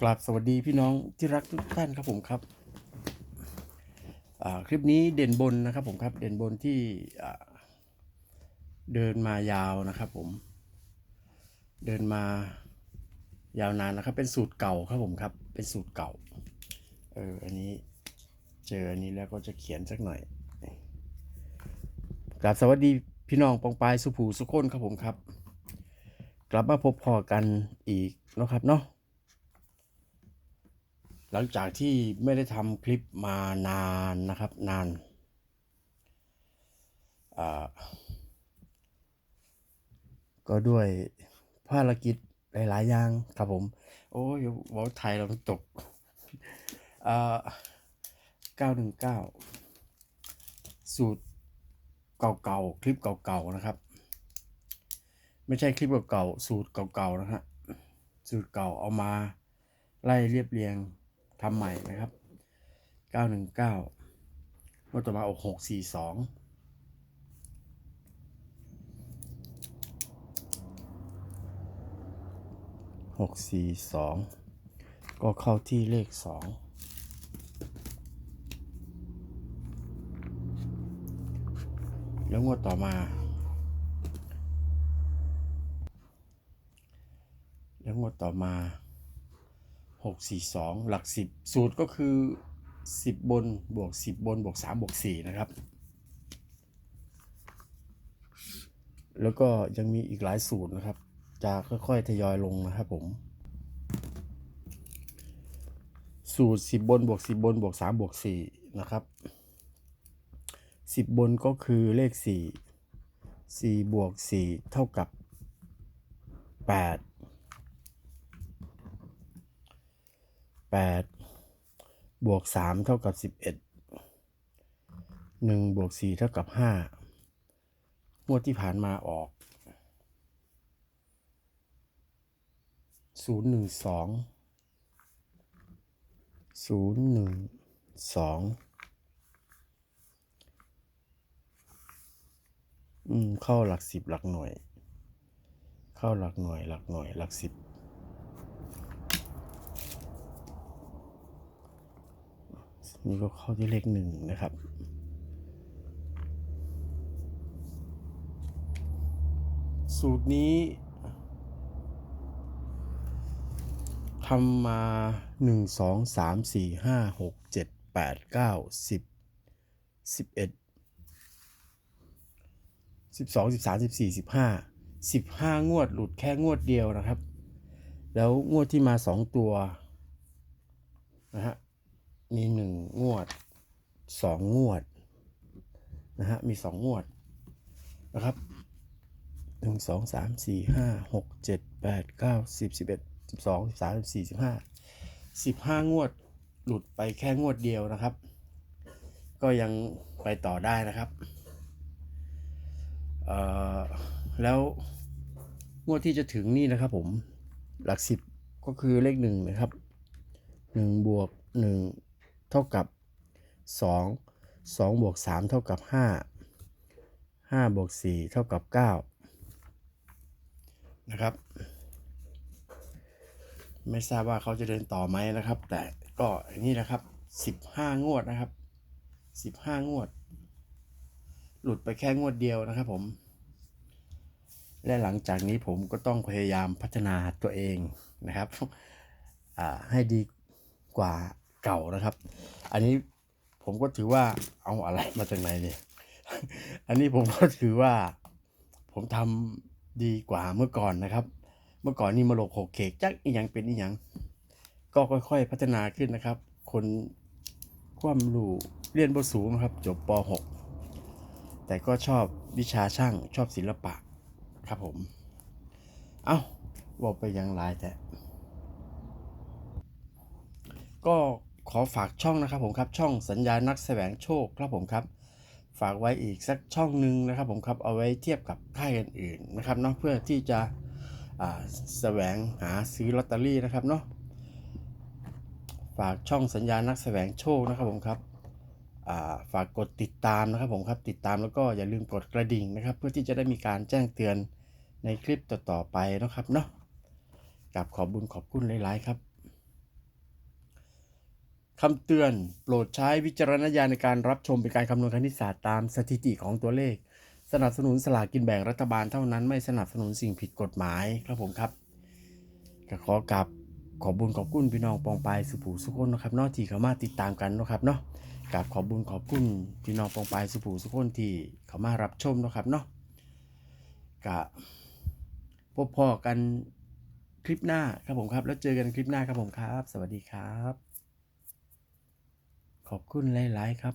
กราบสวัสดีพี่น้องที่รักทุกท่านครับผมครับ คลิปนี้เด่นบนนะครับผมครับ เด่นบนที่เดินมายาวนะครับผม เดินมายาวนานนะครับ เป็นสูตรเก่าครับผมครับ เป็นสูตรเก่า เออ อันนี้เจออันนี้แล้วก็จะเขียนสักหน่อยกราบสวัสดีพี่น้องปองปายสุภูสุคนครับผมครับ กลับมาพบพอกันอีกนะครับเนาะ หลังจากที่ไม่ได้ทำคลิปมานานนะครับนานาก็ด้วยภารกิจหลาย ๆ อย่างครับผม โอ้ยวอลไทยเราตกอ่า919สูตรเก่าๆ คลิปเก่าๆ นะครับ ไม่ใช่คลิปเก่าๆ สูตรเก่าๆ นะฮะ สูตรเก่าเอามาไล่เรียบเรียง ทำใหม่นะครับ 919เมื่อต่อมาอก642 642ก็เข้าที่เลข2แล้วงวดต่อมา แล้วงวดต่อมา 6 4 2 หลัก 10 สูตรก็คือ 10 บนบวก 10 บนบวก 3 บวก 4 นะครับ แล้วก็ยังมีอีกหลายสูตรนะครับ จะค่อยๆ ทยอยลงนะครับผม สูตร 10 บนบวก 10 บนบวก 3 บวก 4 นะครับ 10 บนก็คือเลข 4 4 บวก 4 เท่ากับ 8 8บวก3เท่ากับ 11 1บวก4เท่ากับ5งวดที่ผ่านมาออก 012 012 อืม เข้าหลักสิบหลักหน่วย เข้าหลักหน่วย หลักหน่วย หลักสิบ นี่ก็เข้าที่เลขหนึ่งนะครับ สูตรนี้ทำมาหนึ่งสองสามสี่ห้าหกเจ็ดแปดเก้าสิบสิบเอ็ดสิบสองสิบสามสิบสี่สิบห้าสิบห้างวดหลุดแค่งวดเดียวนะครับ แล้วงวดที่มาสองตัวนะฮะ มีหนึ่งงวดสองงวดนะฮะมีสองงวดนะครับหนึ่งสองสามสี่ห้าหกเจ็ดแปดเก้าสิบสิบเอ็ดสิบสองสิบสามสิบสี่สิบห้าสิบห้างวดหลุดไปแค่งวดเดียวนะครับ ก็ยังไปต่อได้นะครับเอ่อแล้วงวดที่จะถึงนี่นะครับผมหลักสิบก็คือเลขหนึ่งนะครับหนึ่งบวกหนึ่ง ท่ากับ 2 2บวก3เท่ากับ 5 5บวก4เท่ากับ 9 นะครับ ไม่ทราบว่าเขาจะเดินต่อไหมนะครับ แต่ก็อย่างนี้นะครับ 15 งวดนะครับ 15 งวด หลุดไปแค่งวดเดียวนะครับผม และหลังจากนี้ผมก็ต้องพยายามพัฒนาตัวเองนะครับให้ดีกว่า เก่านะครับ อันนี้ผมก็ถือว่าเอาอะไรมาจากไหนเนี่ย อันนี้ผมก็ถือว่า ผมทำดีกว่าเมื่อก่อนนะครับ เมื่อก่อนนี่มาโลกหกเคกจักอีหยังเป็นอีหยัง ก็ค่อยๆพัฒนาขึ้นนะครับ คนความรู้เรียนบสูงนะครับ จบป .6 แต่ก็ชอบวิชาช่างชอบศิลปะครับผม เอา้าบอกไปยังไรแต่ก็ ขอฝากช่องนะครับผมครับช่องสัญญานักแสวงโชคครับผมครับฝากไว้อีกสักช่องหนึ่งนะครับผมครับเอาไว้เทียบกับค่ายอื่นๆนะครับเนาะเพื่อที่จะแสวงหาซื้อลอตเตอรี่นะครับเนาะฝากช่องสัญญานักแสวงโชคนะครับผมครับฝากกดติดตามนะครับผมครับติดตามแล้วก็อย่าลืมกดกระดิ่งนะครับ เพื่อที่จะได้มีการแจ้งเตือนในคลิปต่อๆไปนะครับเนาะกับขอบบุญขอบคุณหลายๆครับ คำเตือน โปรดใช้วิจารณญาณในการรับชมเป็นการคำนวณคณิตศาสตร์ตามสถิติของตัวเลข สนับสนุนสลากกินแบ่งรัฐบาลเท่านั้นไม่สนับสนุนสิ่งผิดกฎหมายครับผมครับก็ขอกราบขอบุญขอบคุณพี่น้องปองปายสุภูสุคนนะครับนอกที่เขามาติดตามกันนะครับเนาะกราบขอบุญขอบคุณพี่น้องปองปายสุภูสุคนที่เขามารับชมนะครับเนาะกะพบพอกันคลิปหน้าครับผมครับ แล้วเจอกันคลิปหน้าครับผมครับ สวัสดีครับ ขอบคุณหลาย ๆ ครับ